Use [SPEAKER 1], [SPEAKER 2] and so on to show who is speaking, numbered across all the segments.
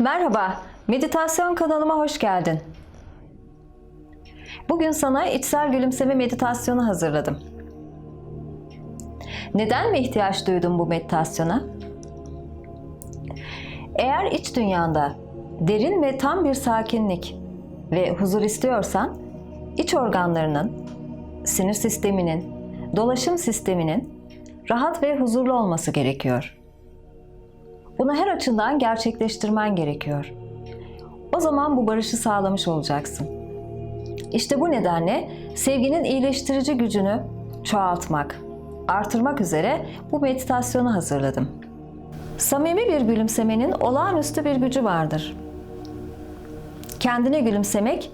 [SPEAKER 1] Merhaba, meditasyon kanalıma hoş geldin. Bugün sana içsel gülümseme meditasyonu hazırladım. Neden mi ihtiyaç duydun bu meditasyona? Eğer iç dünyanda derin ve tam bir sakinlik ve huzur istiyorsan, iç organlarının, sinir sisteminin, dolaşım sisteminin rahat ve huzurlu olması gerekiyor. Bunu her açıdan gerçekleştirmen gerekiyor. O zaman bu barışı sağlamış olacaksın. İşte bu nedenle sevginin iyileştirici gücünü çoğaltmak, artırmak üzere bu meditasyonu hazırladım. Samimi bir gülümsemenin olağanüstü bir gücü vardır. Kendine gülümsemek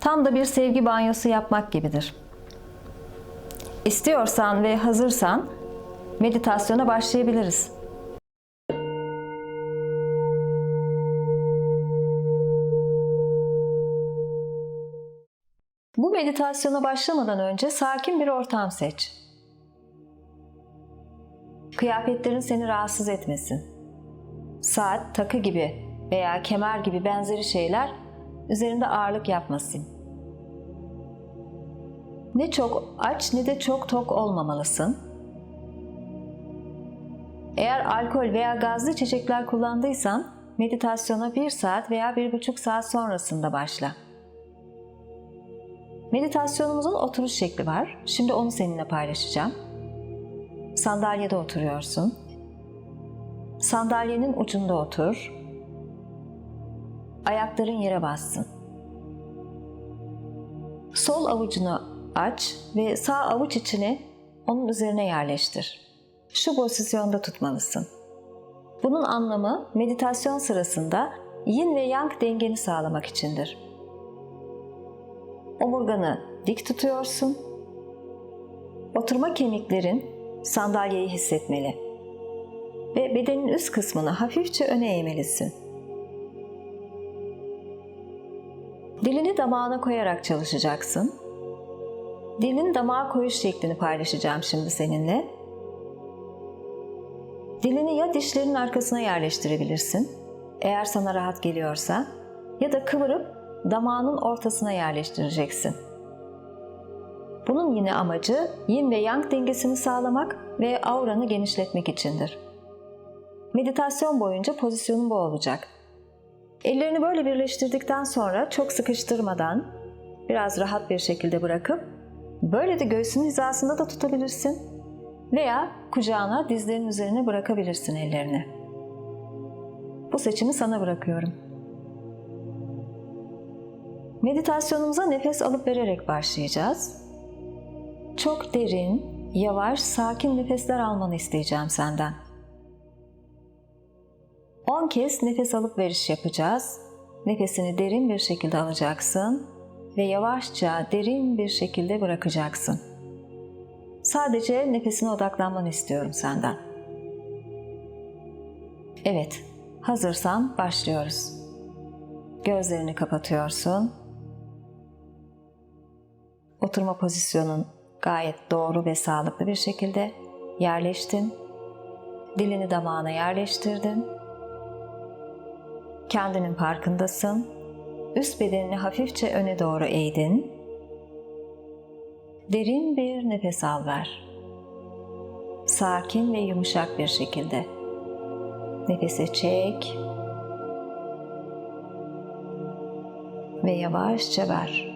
[SPEAKER 1] tam da bir sevgi banyosu yapmak gibidir. İstiyorsan ve hazırsan meditasyona başlayabiliriz. Bu meditasyona başlamadan önce sakin bir ortam seç. Kıyafetlerin seni rahatsız etmesin. Saat, takı gibi veya kemer gibi benzeri şeyler üzerinde ağırlık yapmasın. Ne çok aç ne de çok tok olmamalısın. Eğer alkol veya gazlı içecekler kullandıysan meditasyona bir saat veya bir buçuk saat sonrasında başla. Meditasyonumuzun oturuş şekli var. Şimdi onu seninle paylaşacağım. Sandalyede oturuyorsun. Sandalyenin ucunda otur. Ayakların yere bassın. Sol avucunu aç ve sağ avuç içini onun üzerine yerleştir. Şu pozisyonda tutmalısın. Bunun anlamı meditasyon sırasında yin ve yang dengeni sağlamak içindir. Omurganı dik tutuyorsun. Oturma kemiklerin sandalyeyi hissetmeli. Ve bedenin üst kısmını hafifçe öne eğmelisin. Dilini damağına koyarak çalışacaksın. Dilin damağa koyuş şeklini paylaşacağım şimdi seninle. Dilini ya dişlerin arkasına yerleştirebilirsin, eğer sana rahat geliyorsa, ya da kıvırıp damağının ortasına yerleştireceksin. Bunun yine amacı yin ve yang dengesini sağlamak ve auranı genişletmek içindir. Meditasyon boyunca pozisyonun bu olacak. Ellerini böyle birleştirdikten sonra çok sıkıştırmadan biraz rahat bir şekilde bırakıp böyle de göğsünün hizasında da tutabilirsin veya kucağına dizlerin üzerine bırakabilirsin ellerini. Bu seçimi sana bırakıyorum. Meditasyonumuza nefes alıp vererek başlayacağız. Çok derin, yavaş, sakin nefesler almanı isteyeceğim senden. 10 kez nefes alıp veriş yapacağız. Nefesini derin bir şekilde alacaksın ve yavaşça derin bir şekilde bırakacaksın. Sadece nefesine odaklanmanı istiyorum senden. Evet, hazırsan başlıyoruz. Gözlerini kapatıyorsun. Oturma pozisyonun gayet doğru ve sağlıklı bir şekilde yerleştin. Dilini damağına yerleştirdin. Kendinin farkındasın. Üst bedenini hafifçe öne doğru eğdin. Derin bir nefes al ver. Sakin ve yumuşak bir şekilde. Nefesi çek. Ve yavaşça ver.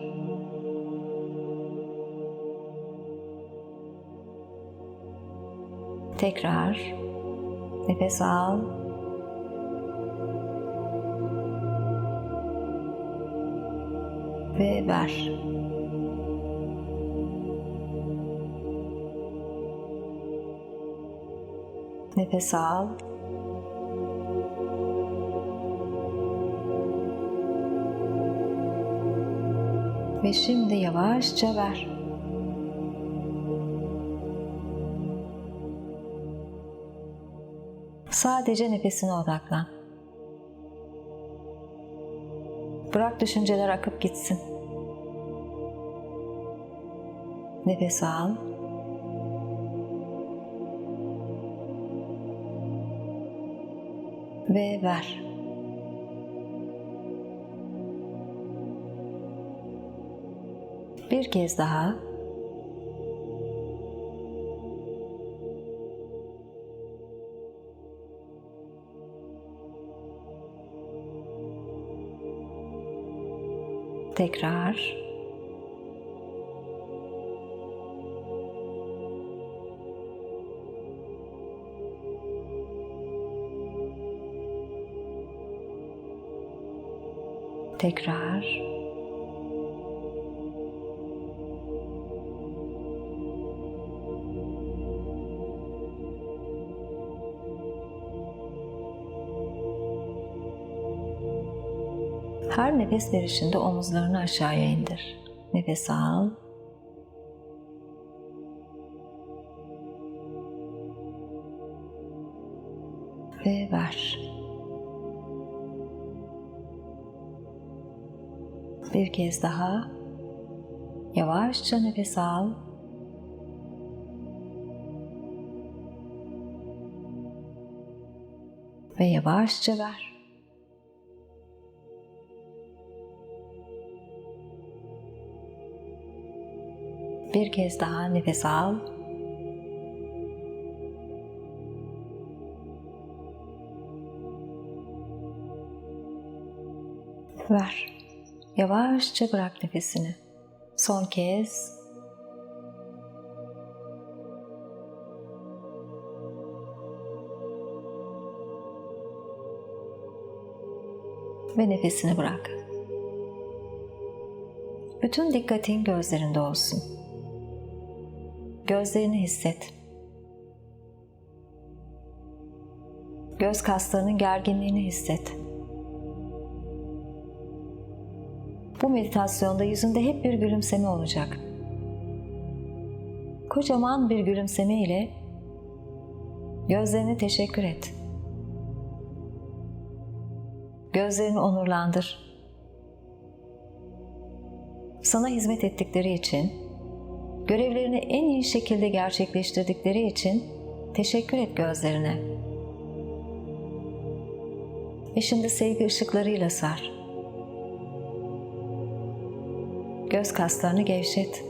[SPEAKER 1] Tekrar nefes al. Ve ver. Nefes al. Ve şimdi yavaşça ver. Sadece nefesine odaklan. Bırak düşünceler akıp gitsin. Nefes al. Ve ver. Bir kez daha Tekrar. Tekrar. Nefes verişinde omuzlarını aşağıya indir. Nefes al. Ve ver. Bir kez daha yavaşça nefes al. Ve yavaşça ver. Bir kez daha nefes al. Ver. Yavaşça bırak nefesini. Son kez. Ve nefesini bırak. Bütün dikkatin gözlerinde olsun. Gözlerini hisset. Göz kaslarının gerginliğini hisset. Bu meditasyonda yüzünde hep bir gülümseme olacak. Kocaman bir gülümseme ile gözlerine teşekkür et. Gözlerini onurlandır. Sana hizmet ettikleri için, görevlerini en iyi şekilde gerçekleştirdikleri için teşekkür et gözlerine. Ve şimdi sevgi ışıklarıyla sar. Göz kaslarını gevşet.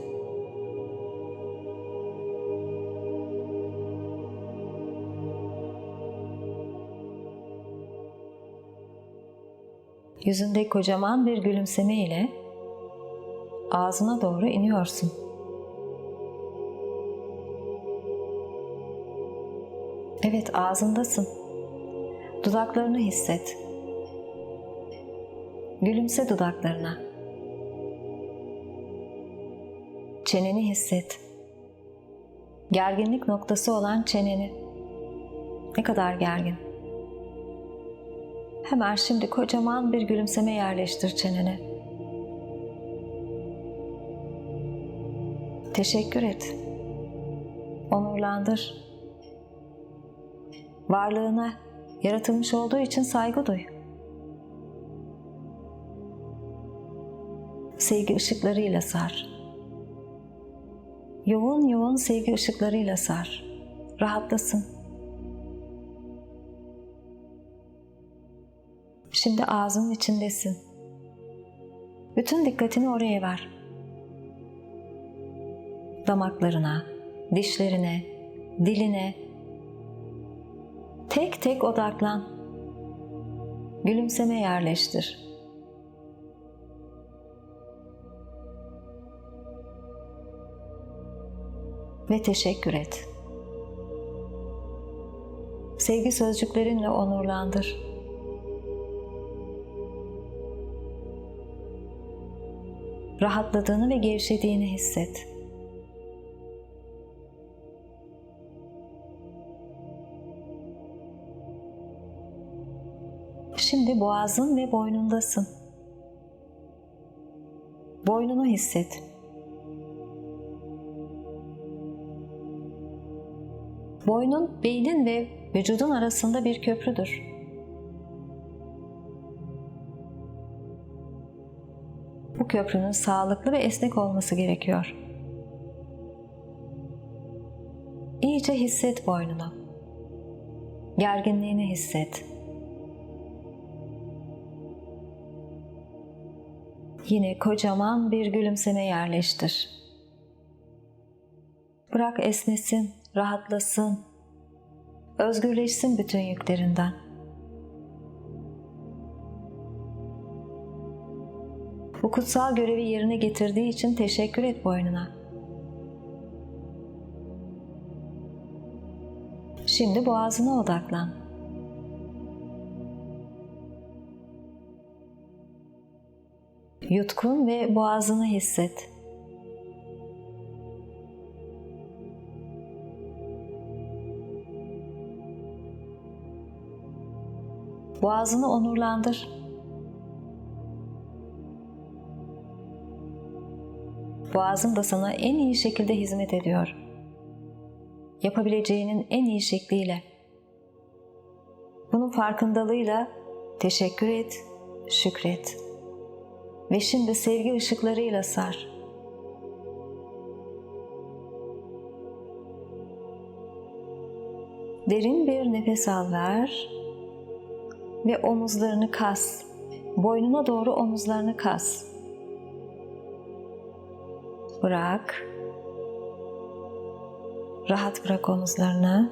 [SPEAKER 1] Yüzünde kocaman bir gülümseme ile ağzına doğru iniyorsun. Evet, ağzındasın. Dudaklarını hisset. Gülümse dudaklarına. Çeneni hisset. Gerginlik noktası olan çeneni. Ne kadar gergin. Hemen şimdi kocaman bir gülümseme yerleştir çenene. Teşekkür et. Onurlandır. Varlığına, yaratılmış olduğu için saygı duy. Sevgi ışıklarıyla sar. Yoğun yoğun sevgi ışıklarıyla sar. Rahatlasın. Şimdi ağzının içindesin. Bütün dikkatini oraya ver. Damaklarına, dişlerine, diline tek tek odaklan. Gülümseme yerleştir. Ve teşekkür et. Sevgi sözcüklerinle onurlandır. rahatladığını ve gevşediğini hisset. Şimdi boğazın ve boynundasın. Boynunu hisset. Boynun beynin ve vücudun arasında bir köprüdür. Bu köprünün sağlıklı ve esnek olması gerekiyor. İyice hisset boynunu. Gerginliğini hisset. Yine kocaman bir gülümseme yerleştir. Bırak esnesin, rahatlasın, özgürleşsin bütün yüklerinden. Bu kutsal görevi yerine getirdiği için teşekkür et boynuna. Şimdi boğazına odaklan. Yutkun ve boğazını hisset. Boğazını onurlandır. Boğazın da sana en iyi şekilde hizmet ediyor. Yapabileceğinin en iyi şekliyle. Bunun farkındalığıyla teşekkür et, şükret. Ve şimdi sevgi ışıklarıyla sar. Derin bir nefes al ver ve omuzlarını kas. Boynuna doğru omuzlarını kas. Bırak. Rahat bırak omuzlarını.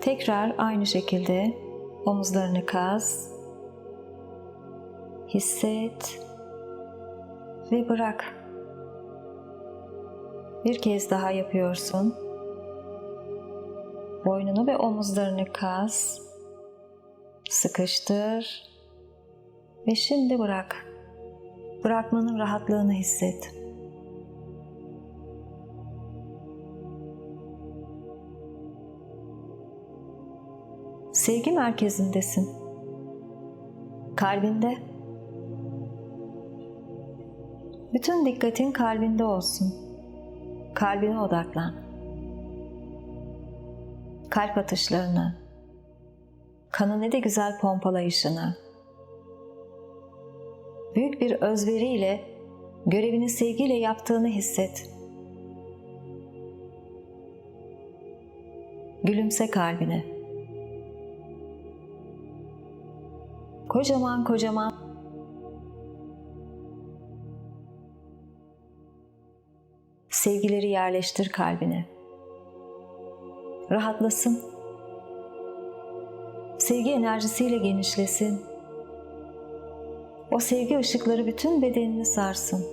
[SPEAKER 1] Tekrar aynı şekilde omuzlarını kas. Hisset ve bırak. Bir kez daha yapıyorsun. Boynunu ve omuzlarını kas. Sıkıştır ve şimdi bırak. Bırakmanın rahatlığını hisset. Sevgi merkezindesin. Kalbinde. Bütün dikkatin kalbinde olsun. Kalbine odaklan. Kalp atışlarını, kanı ne de güzel pompalayışını, büyük bir özveriyle görevini sevgiyle yaptığını hisset. Gülümse kalbine. Kocaman kocaman sevgileri yerleştir kalbine. Rahatlasın. Sevgi enerjisiyle genişlesin. O sevgi ışıkları bütün bedenini sarsın.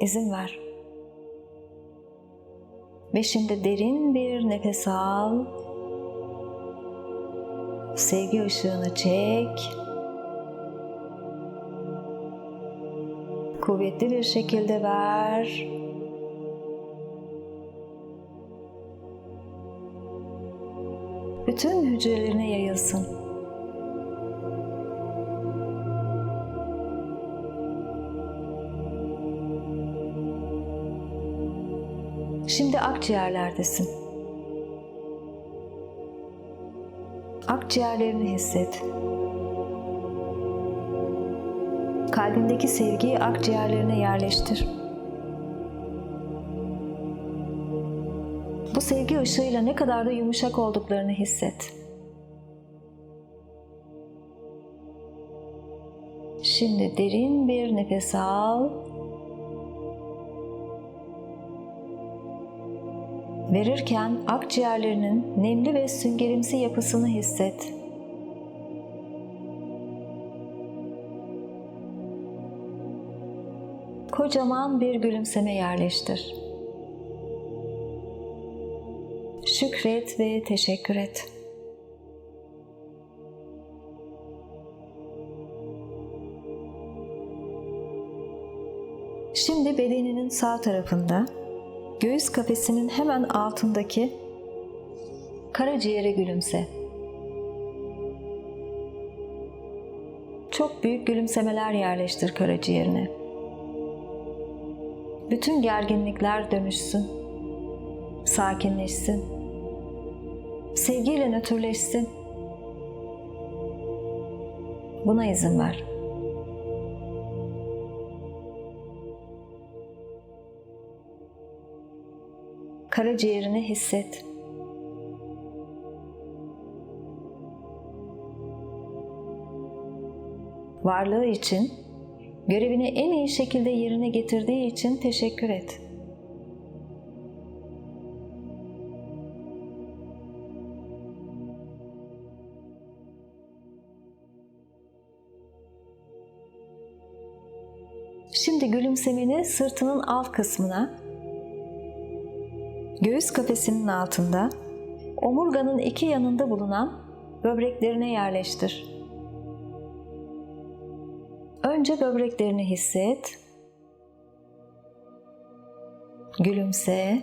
[SPEAKER 1] İzin ver. Ve şimdi derin bir nefes al. Sevgi ışığını çek. Kuvvetli bir şekilde ver. Bütün hücrelerine yayılsın. Şimdi akciğerlerdesin. Akciğerlerini hisset. Kalbindeki sevgiyi akciğerlerine yerleştir. Bu sevgi ışığıyla ne kadar da yumuşak olduklarını hisset. Şimdi derin bir nefes al. Verirken akciğerlerinin nemli ve süngerimsi yapısını hisset. Kocaman bir gülümseme yerleştir. Şükret ve teşekkür et. Şimdi bedeninin sağ tarafında göğüs kafesinin hemen altındaki karaciğere gülümse. Çok büyük gülümsemeler yerleştir karaciğerine. Bütün gerginlikler dönüşsün. Sakinleşsin. Sevgiyle nötrleşsin. Buna izin ver. Karaciğerini hisset. Varlığı için Görevini en iyi şekilde yerine getirdiği için teşekkür et. Gülümsemeni sırtının alt kısmına, göğüs kafesinin altında, omurganın iki yanında bulunan böbreklerine yerleştir. Önce böbreklerini hisset. Gülümse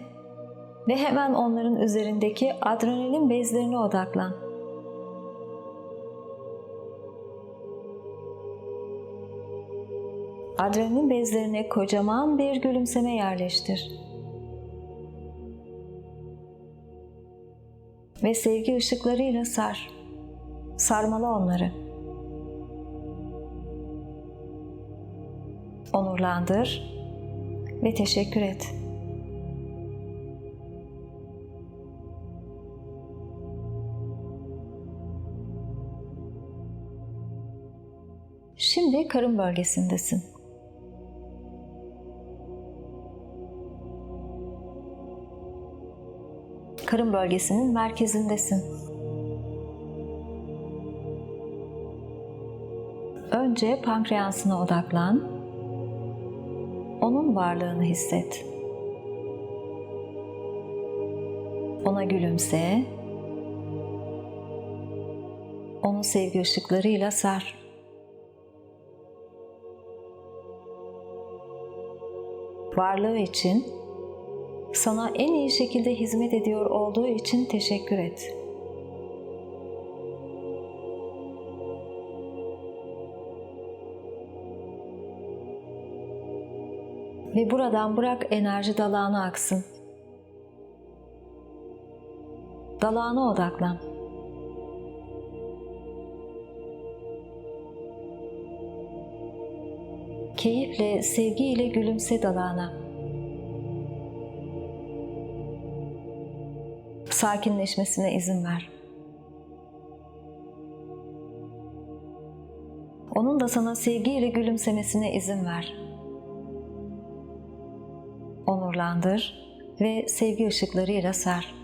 [SPEAKER 1] ve hemen onların üzerindeki adrenalin bezlerine odaklan. Adrenalin bezlerine kocaman bir gülümseme yerleştir. Ve sevgi ışıklarıyla sar. Sarmala onları. Onurlandır ve teşekkür et. Şimdi karın bölgesindesin. Karın bölgesinin merkezindesin. Önce pankreasına odaklan. Onun varlığını hisset. Ona gülümse. Onu sevgi ışıklarıyla sar. Varlığı için sana en iyi şekilde hizmet ediyor olduğu için teşekkür et. Ve buradan bırak enerji dalağına aksın. Dalağına odaklan. Keyifle, sevgiyle gülümse dalağına. Sakinleşmesine izin ver. Onun da sana sevgiyle gülümsemesine izin ver. Onurlandır ve sevgi ışıklarıyla sar.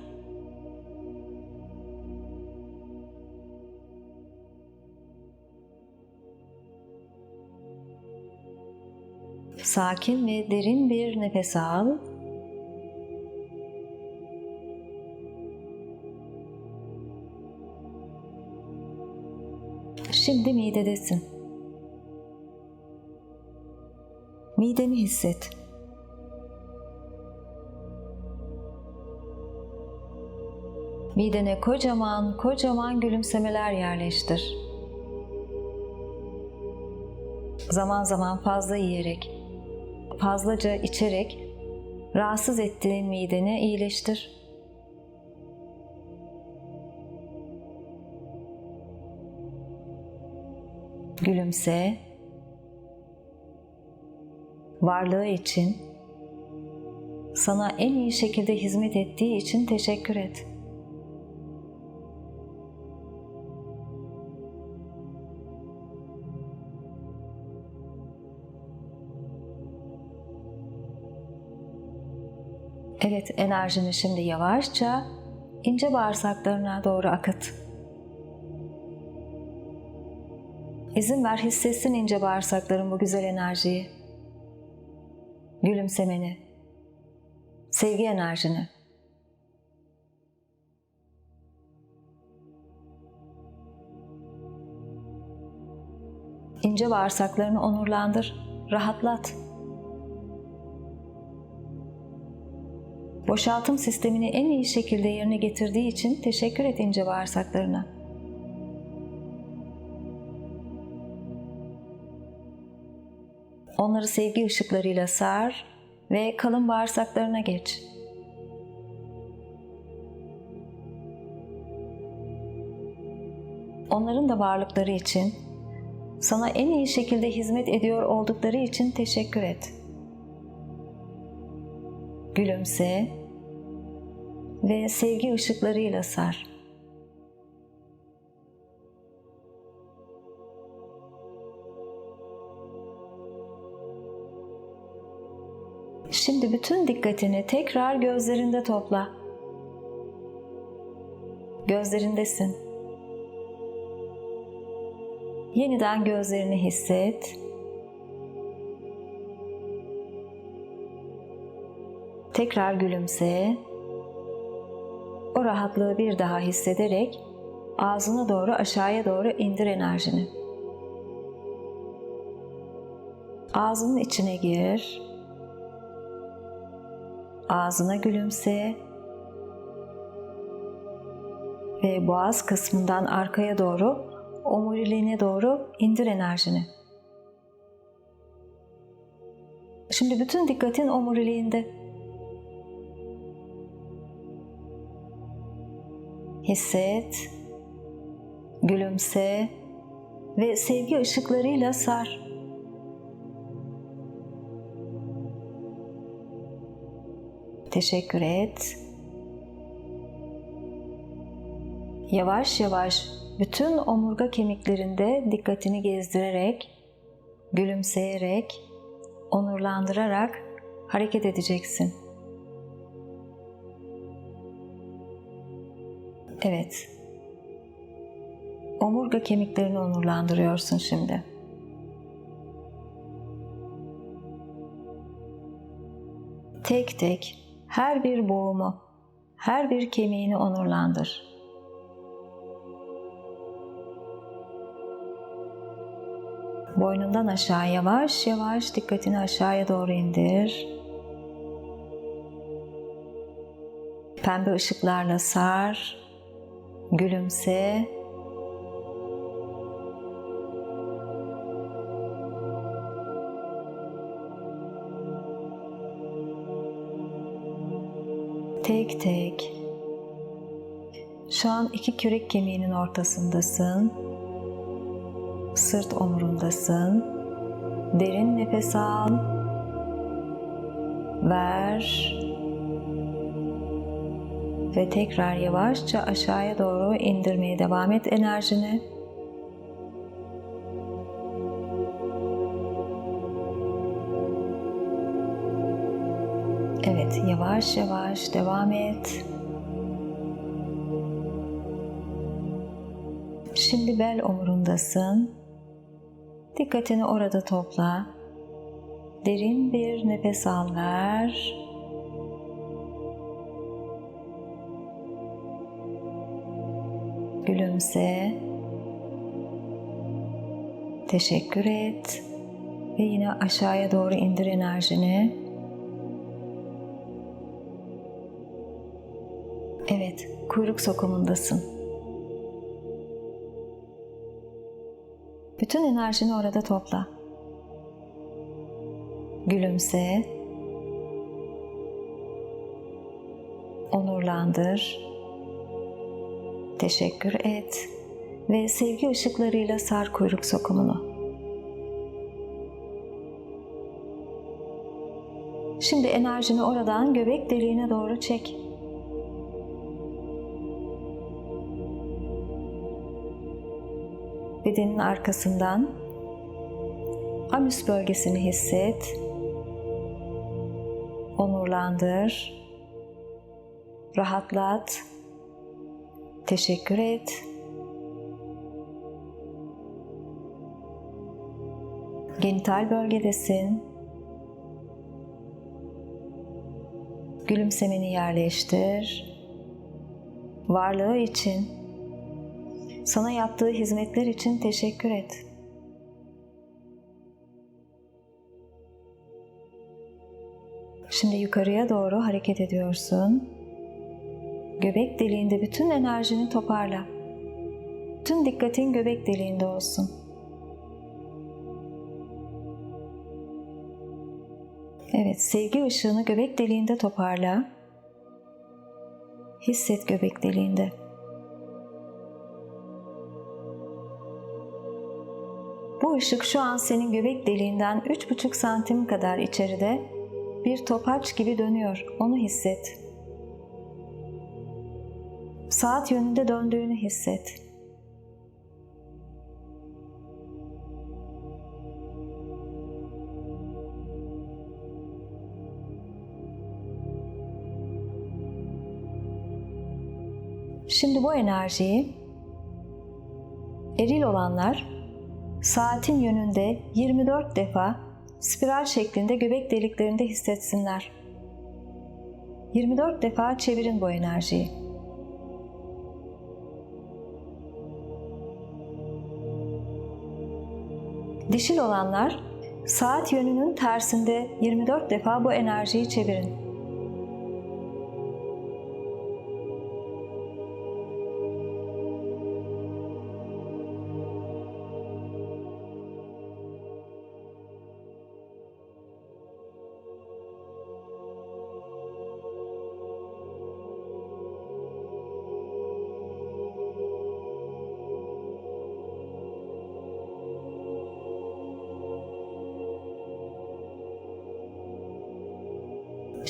[SPEAKER 1] Sakin ve derin bir nefes al Şimdi midedesin. Mideni hisset. Midene kocaman kocaman gülümsemeler yerleştir. Zaman zaman fazla yiyerek, fazlaca içerek rahatsız ettiğin mideni iyileştir. Gülümse. Varlığı için, sana en iyi şekilde hizmet ettiği için teşekkür et. Evet, enerjini şimdi yavaşça ince bağırsaklarına doğru akıt. İzin ver hissetsin ince bağırsakların bu güzel enerjiyi. Gülümsemeni. Sevgi enerjini. İnce bağırsaklarını onurlandır, rahatlat. Boşaltım sistemini en iyi şekilde yerine getirdiği için teşekkür et ince bağırsaklarına. Onları sevgi ışıklarıyla sar ve kalın bağırsaklarına geç. Onların da varlıkları için, sana en iyi şekilde hizmet ediyor oldukları için teşekkür et. Gülümse ve sevgi ışıklarıyla sar. Şimdi bütün dikkatini tekrar gözlerinde topla. Gözlerindesin. Yeniden gözlerini hisset. Tekrar gülümse. O rahatlığı bir daha hissederek ağzına doğru aşağıya doğru indir enerjini. Ağzının içine gir. Ağzına gülümse. Ve boğaz kısmından arkaya doğru omuriliğine doğru indir enerjini. Şimdi bütün dikkatin omuriliğinde. Hisset, gülümse ve sevgi ışıklarıyla sar. Teşekkür et. Yavaş yavaş bütün omurga kemiklerinde dikkatini gezdirerek, gülümseyerek, onurlandırarak hareket edeceksin. Evet. Omurga kemiklerini onurlandırıyorsun şimdi. Tek tek her bir boğumu, her bir kemiğini onurlandır. Boynundan aşağı yavaş yavaş dikkatini aşağıya doğru indir. Pembe ışıklarla sar, gülümse. Şu an iki kürek kemiğinin ortasındasın sırt omurundasın. Derin nefes al. Ver. Ve tekrar yavaşça aşağıya doğru indirmeye devam et enerjini. Evet, yavaş yavaş devam et. Şimdi bel omurundasın. Dikkatini orada topla. Derin bir nefes al ver. Gülümse. Teşekkür et. Ve yine aşağıya doğru indir enerjini. Evet, kuyruk sokumundasın. Bütün enerjini orada topla. Gülümse. Onurlandır. Teşekkür et ve sevgi ışıklarıyla sar kuyruk sokumunu. Şimdi enerjini oradan göbek deliğine doğru çek. Bedenin arkasından anüs bölgesini hisset. Onurlandır. Rahatlat. Teşekkür et. Genital bölgedesin. Gülümsemeni yerleştir. Varlığı için sana yaptığı hizmetler için teşekkür et. Şimdi yukarıya doğru hareket ediyorsun. Göbek deliğinde bütün enerjini toparla. Tüm dikkatin göbek deliğinde olsun. Evet, sevgi ışığını göbek deliğinde toparla. Hisset göbek deliğinde. Bu ışık şu an senin göbek deliğinden 3,5 santim kadar içeride bir topaç gibi dönüyor. Onu hisset. Saat yönünde döndüğünü hisset. Şimdi bu enerjiyi eril olanlar saatin yönünde 24 defa spiral şeklinde göbek deliklerinde hissetsinler. 24 defa çevirin bu enerjiyi. Dişil olanlar saat yönünün tersinde 24 defa bu enerjiyi çevirin.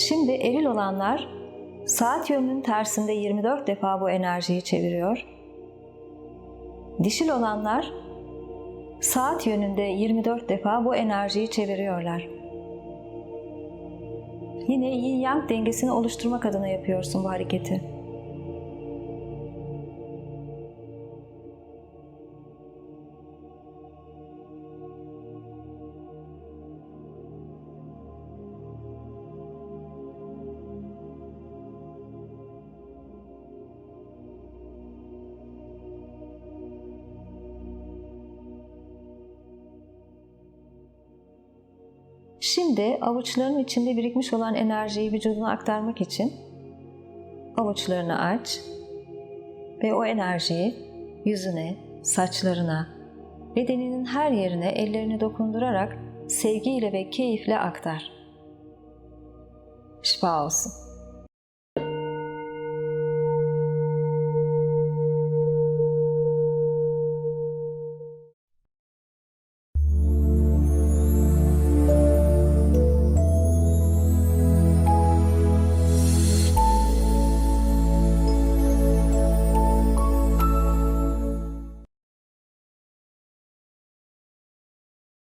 [SPEAKER 1] Şimdi eril olanlar saat yönünün tersinde 24 defa bu enerjiyi çeviriyor. Dişil olanlar saat yönünde 24 defa bu enerjiyi çeviriyorlar. Yine yin yang dengesini oluşturmak adına yapıyorsun bu hareketi. Şimdi avuçların içinde birikmiş olan enerjiyi vücuduna aktarmak için avuçlarını aç ve o enerjiyi yüzüne, saçlarına, bedeninin her yerine ellerini dokundurarak sevgiyle ve keyifle aktar. Şifa olsun.